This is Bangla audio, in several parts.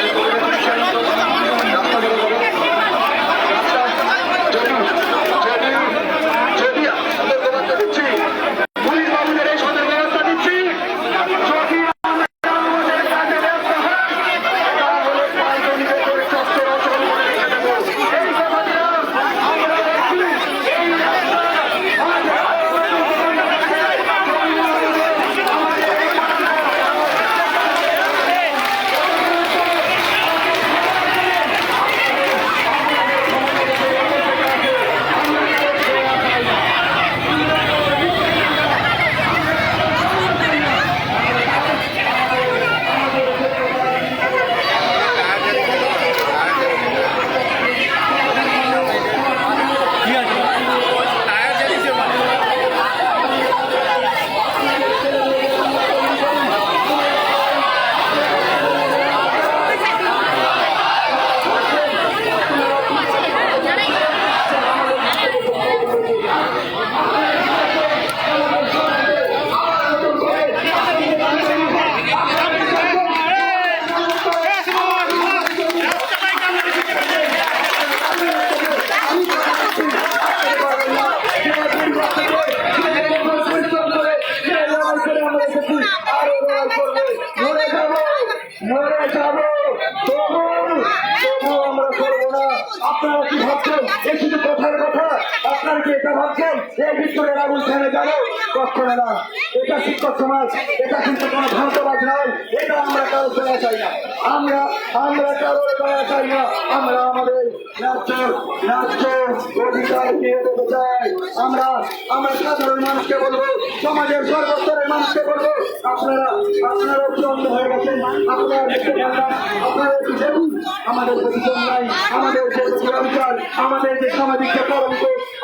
Thank you. ভাবছেন এই ভিতরে না। এটা শিক্ষক সমাজ, এটা কিন্তু কোনো ধ্বংসবাজ নয়। এটা আমরা কারও দয়া চাই না। আমরা আমরা কারও দয়া চাই না। আমরা আমাদের সাধারণ মানুষকে বলব, সমাজের মানুষকে বলব, আপনারা অন্ধ হয়ে আপনারা আমাদের প্রতিষ্ঠান নাই, আমাদের যে সামাজিক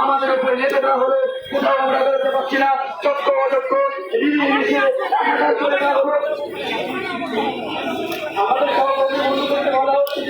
আমাদের উপরে নেতে দেওয়া হলো। কোথাও আমরা বেরোতে পারছি না। চক্র হলো আমাদের সভাপতি বন্ধুদেরকে বলা হচ্ছে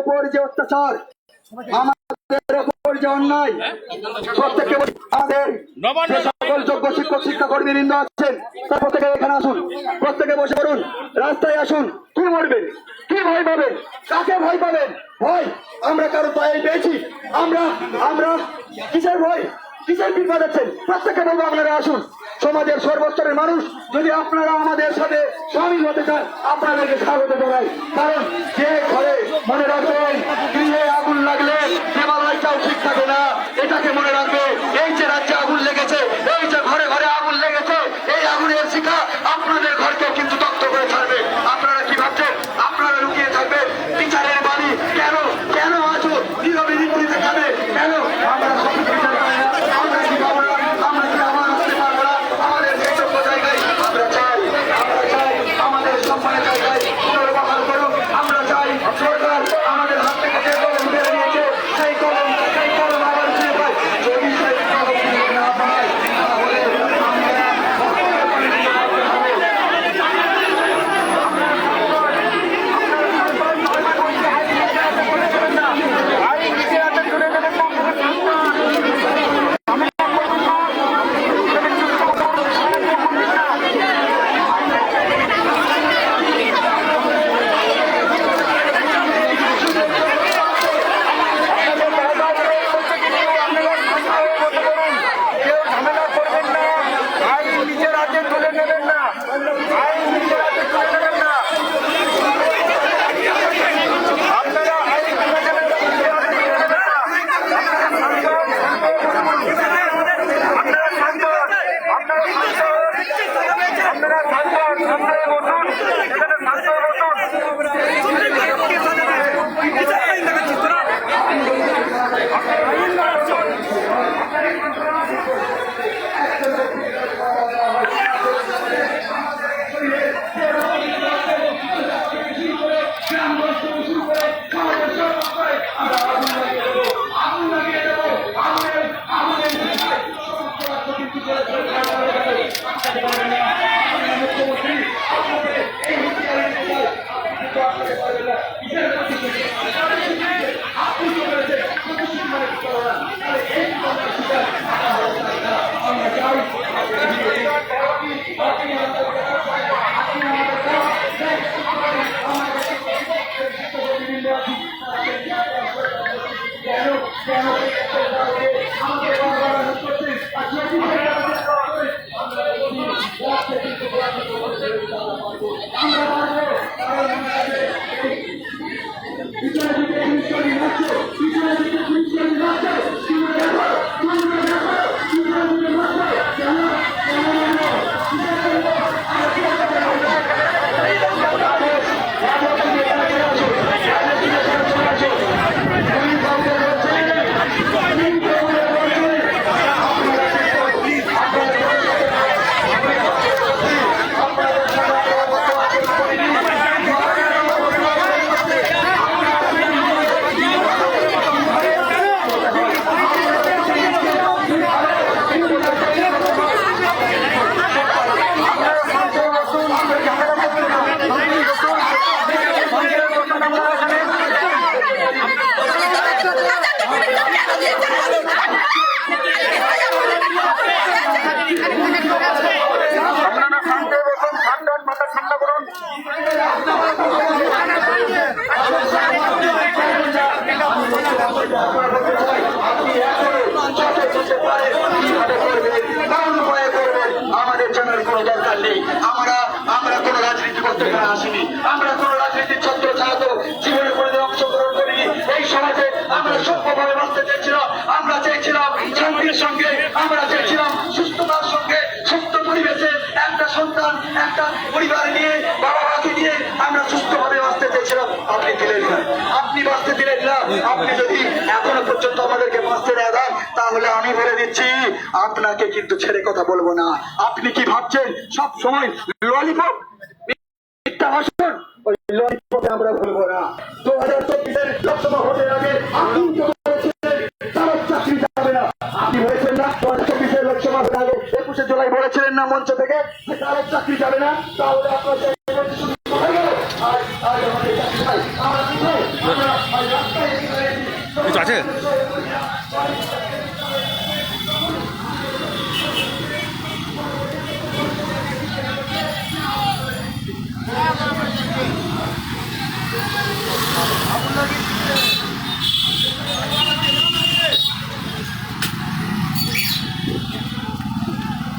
উপর যে অত্যাচার আমাদের উপর যে অন্যায় প্রত্যেককে আমাদের সকল যোগ্য শিক্ষক শিক্ষা কর্মীবৃন্দ আছেন তার প্রত্যেকে এখানে আসুন। প্রত্যেকে বসে পড়ুন রাস্তায় আসুন কি মরবেন কি ভয় পাবেন কাকে ভয় পাবেন? ভয় আমরা কারও পায়ে পেয়েছি আমরা আমরা কিসের ভয় কিসের বিপদ আছেন প্রত্যেকে বলব আপনারা আসুন। সমাজের সর্বস্তরের মানুষ যদি আপনারা আমাদের সাথে সামিল হতে চান, আপনাদেরকে স্বাগত জানাই। কারণ যে ঘরে মনে রাখবেন গৃহে আগুন লাগলে দেবালয়টাও ঠিক থাকে না, এটাকে মনে রাখবে, এই যে রাজ্যে আগুন লেগেছে এই যে ঘরে ঘরে আগুন লেগেছে এই আগুনের শিখা আপনাদের ঘরকেও কিন্তু তত্ত্ব করে ছাড়বে আপনারা কি ভাবছেন আপনারা লুকিয়ে থাকবেন বিচারের বাণী কেন কেন আছো নীরবে নির্দিতে খাবে কেন আমরা সঠিক বিচার পাই না আমরা কি পাবো না আমরা কি আবার আসতে পারব না আমাদের যোগ্য জায়গায় আমরা চাই আমরা চাই আমাদের সম্মানের জায়গায় পুনর্বহাল করুন আমরা চাই সরকার আমাদের হাত থেকে যে কলম কেড়ে নিয়েছে সেই কলম সেই কলম আবার ফিরে পাই যদি সেই কলম ফিরে না পাই তাহলে আমরা কেউ ঝামেলা করবেন না আইন নিজের হাতে তুলে নেবেন না আইন নিজের হাতে তুলে নেবেন না আপনারা আইন তুলে নেবেন না, নিজের হাতে তুলে নেবেন না। আপনারা শান্ত হন। আপনারা শান্ত হন। আপনারা শান্ত হন। শান্ত এই সমাজে আমরা সভ্যভাবে বাঁচতে চেয়েছিলাম আমরা চেয়েছিলাম সঙ্গে আমরা চেয়েছিলাম সুস্থতার সঙ্গে সুস্থ পরিবেশে একটা সন্তান একটা পরিবার নিয়ে বাবা মাকে নিয়ে আমরা সুস্থভাবে চেয়েছিলাম আপনি দিলেন না। আপনি বাঁচতে দিলেন না। আপনি যদি এখনও পর্যন্ত আমাদেরকে বাঁচতে না দেন, তাহলে আমি বলে দিচ্ছি, আপনাকে কিন্তু ছেড়ে কথা বলব না। আপনি কি ভাবছেন? সব সময় ললিপপ আমরা ভুলবো না। দু হাজার চব্বিশের লোকসভা ভোটের আগে আপনি চাকরি যাবে না। আপনি বলেছেন না দু হাজার চব্বিশের লোকসভা আগে একুশে জুলাই বলেছিলেন না মঞ্চ থেকে চাকরি যাবে না, তাহলে আপনার চাকরি শুধু কোথায় গেল? আর- আর আমাদের চাকরি নাই। আমরা কোথায়? আমরা আছে?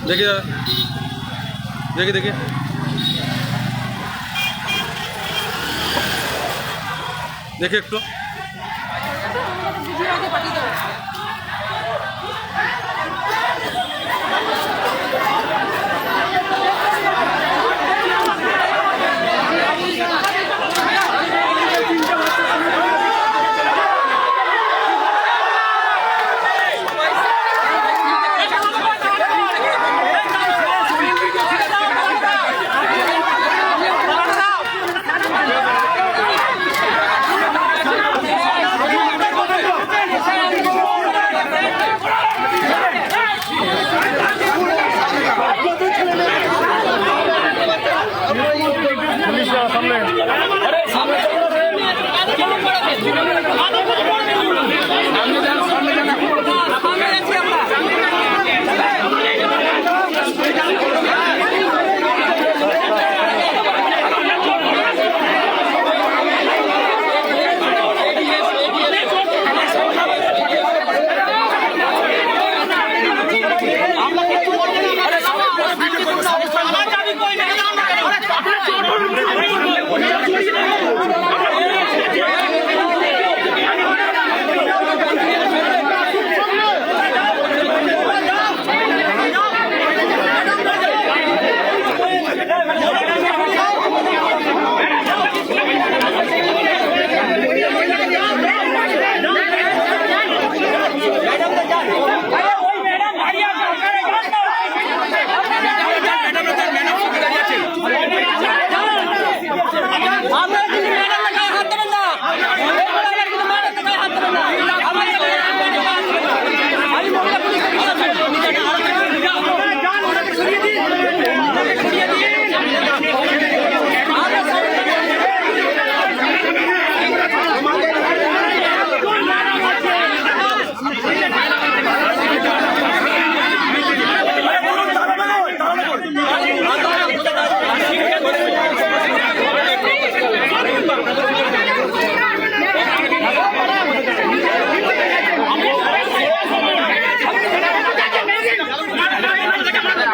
দেখি। দেখি দেখি। দেখি একটু।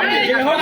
¡Vamos!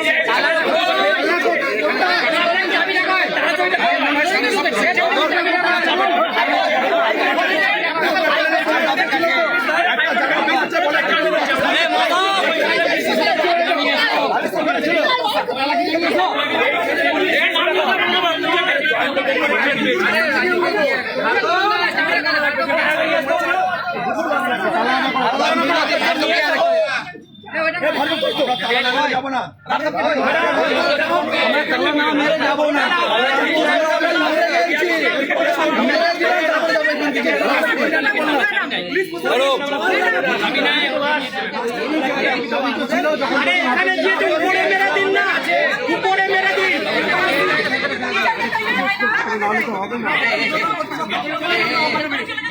দিন না উপরে মেরে দিন ¡Vamos!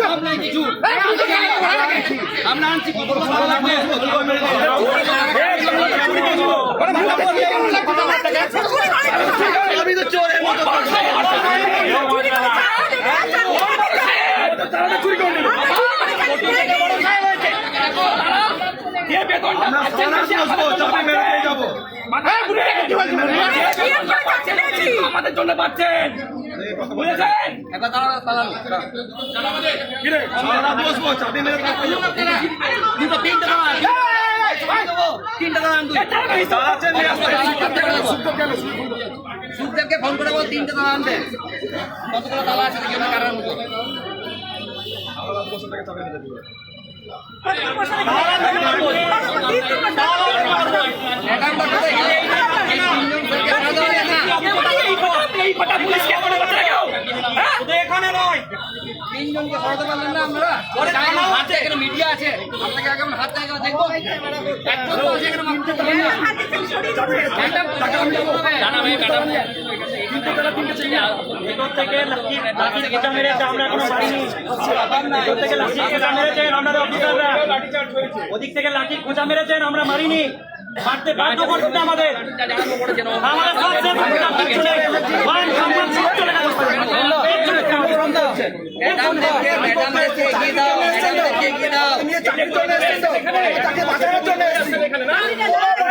চেনটা দিন সামনে চলে যাব সাহেবের কাছে আছে আপনার আমাদের জন্য পাচ্ছেন সুখদেবকে ফোন করে বল তিনটে তালা আনতে কতগুলো তালা আছে দেখি কারার এই করতে কেউ হ্যাঁ? এখানে নয়। তিনজনকে সরাতে পারলেন না আমরা? হাতে এখানে মিডিয়া আছে। আপনাকে আগে হাত থেকে দেখব। একজন তো আছে এখানে মারতে পারবেন না ম্যাডাম টাকা আমি দেবো জানাবে ম্যাডাম ভিতর থেকে লাঠি লাঠি কেটে মেরেছে আমরা এখনও পারিনি ভিতর থেকে লাঠি কেটে মেরেছেন আপনাদের অফিসাররা ওদিক থেকে লাঠি খোঁচা মেরেছেন আমরা মারিনি। মারতে বাধ্য করতে আমাদের আমাদের সব শেষ গেল, কিছু নেই। মান সম্মান চলে গেল। এগিয়ে দাও এগিয়ে দাও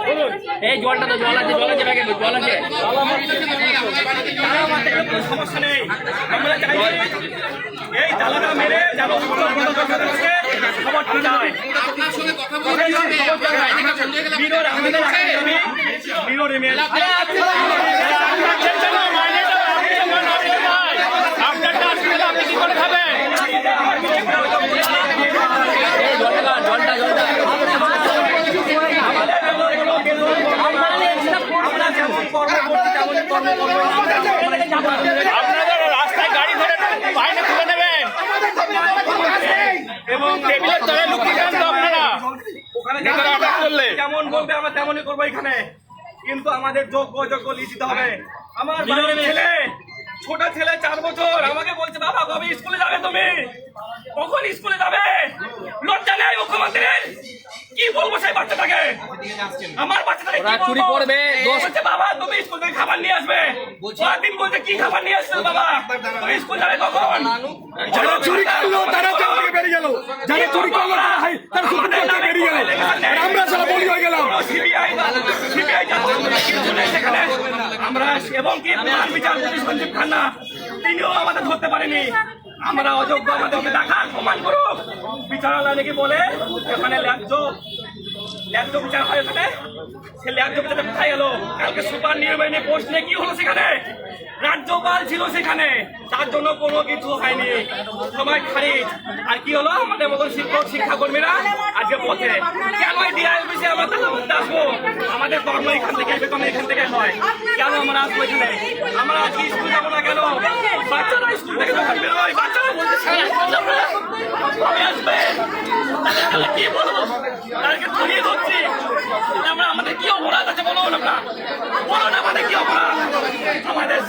মারুন এই জলটা তো জল আছে জল আছে ব্যাগে জল আছে। সমস্যা নেই। আমরা চাই এই তালাটা মেরে প্রদেশকে খবর ঠিক হয়। এমএল আপনারটা আসলে আপনি কি করে খাবেন জলটা জলটা আমরা যেমন কর্ম করছি তেমনই কর্ম করব আপনারা রাস্তায় গাড়ি ধরে বাইরে তুলে নেবেন এবং টেবিলের তলায় লুকিয়ে যান তো আপনারা। ওখানে যেমন বলবে আমরা তেমনই করব এখানে। কিন্তু আমাদের যোগ্য যোগ্য লিখিত হবে। আমার বাড়ির ছেলে ছোট ছেলে চার বছর। আমাকে বলছে বাবা কবে স্কুলে যাবে তুমি? কখন স্কুলে যাবে? লজ্জা নেই মুখ্যমন্ত্রীর! বলব সেই বাচ্চাটাকে আমার বাচ্চাটাকে কি চুরি করবে, বলছে বাবা তুমি স্কুল থেকে খাবার নিয়ে আসবে দিন বলছে কি খাবার নিয়ে আসবে বাবা তুমি স্কুল যাবে কখন যারা চুরি করল তারা জেল থেকে বেরিয়ে গেল যারা চুরি করল তারা হাই তারা সুপ্রিম কোর্টে বেরিয়ে গেল আমরা সব বলি হয়ে গেলাম সিবিআই সিবিআই সেখানে আমরা এবং কি বিচারপতি সঞ্জীব খান্না তিনিও আমাদের ধরতে পারেনি আমরা অযোগ্য আমাদেরকে দেখা প্রমাণ করুক বিচারালয় নাকি বলে এখানে ন্যায্য সে কোথায় কালকে সুপার কি হলো সেখানে? রাজ্যপাল ছিল সেখানে, তার জন্য কোনো কিছু হয়নি। সবাই খারিজ। আর কি হলো? আমাদের মতন শিক্ষক, শিক্ষাকর্মীরা আজকে পথে। কেন ডিআই আমরা তালা বলতে আসব? আমাদের কর্ম এখান থেকে বেতন এখান থেকে হয়। কেন আমরা আসব এখানে? আমরা আজকে স্কুল যাব না কেন? বাচ্চারা স্কুল থেকে যখন বেরোয়, বাচ্চারা বলতে। কবে আসবে। তাহলে বলব? আমরা আমাদের কি অপরাধ আছে বলো না বলো না আমাদের কি অপরাধ? আমাদের